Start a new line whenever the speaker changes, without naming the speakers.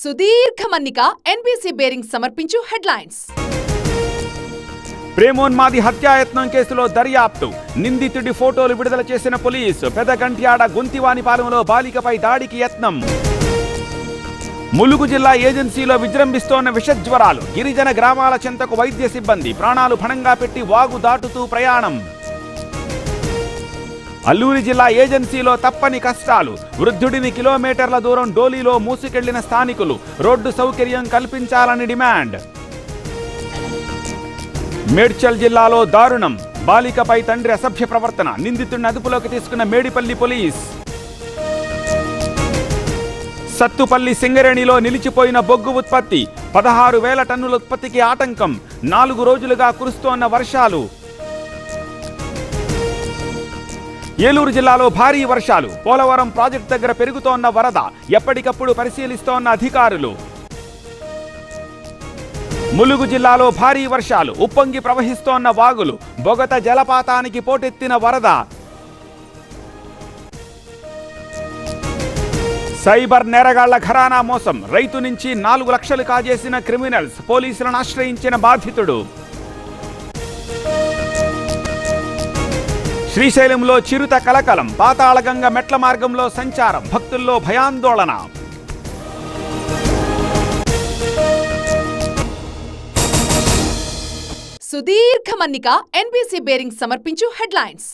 సుదీర్ఘ మన్నిక NBC bearing సమర్పించు హెడ్లైన్స్.
ప్రేమోన్మాది హత్యాయత్నం కేసులో దర్యాప్తు. నిందితుడి ఫోటోలు విడుదల చేసిన పోలీసు పెదగంట్యాడ గొంతివానిపాలెంలో బాలికపై దాడికి యత్నం. ములుగు జిల్లా ఏజెన్సీలో విజృంభిస్తోన్న విషజ్వరాలు. గిరిజన గ్రామాల చెంతకు వైద్య సిబ్బంది ప్రాణాలు భణంగా పెట్టి వాగు దాటుతూ ప్రయాణం. అల్లూరి జిల్లా ఏజెన్సీలో తప్పని కష్టాలు. వృద్ధుడిని కిలోమీటర్ల దూరం డోలీలో మూసుకెళ్ళిన స్థానికులు రోడ్డు సౌకర్యం కల్పించాలని డిమాండ్. మేడ్చల్ జిల్లాలో దారుణం. బాలికపై తండ్రి అసభ్య ప్రవర్తన. నిందితుడిని అదుపులోకి తీసుకున్న మేడిపల్లి పోలీస్. సత్తుపల్లి సింగరేణిలో నిలిచిపోయిన బొగ్గు ఉత్పత్తి. పదహారు వేల టన్నుల ఉత్పత్తికి ఆటంకం. నాలుగు రోజులుగా కురుస్తోన్న వర్షాలు. ఏలూరు జిల్లాలో భారీ వర్షాలు. పోలవరం ప్రాజెక్టు దగ్గర పెరుగుతోన్న వరద ఎప్పటికప్పుడు పరిశీలిస్తోన్న అధికారులు. ములుగు జిల్లాలో భారీ వర్షాలు. ఉప్పొంగి ప్రవహిస్తోన్న వాగులు. బొగత జలపాతానికి పోటెత్తిన వరద. సైబర్ నేరగాళ్ళ ఘరానా మోసం. రైతు నుంచి నాలుగు లక్షలు కాజేసిన క్రిమినల్స్ పోలీసులను ఆశ్రయించిన బాధితుడు. శ్రీశైలంలో చిరుత కలకలం పాతాళగంగ మెట్ల మార్గంలో సంచారం భక్తుల్లో భయాందోళన.
సుదీర్ఘ మన్నిక ఎన్బీసీ బేరింగ్ సమర్పించు హెడ్లైన్స్.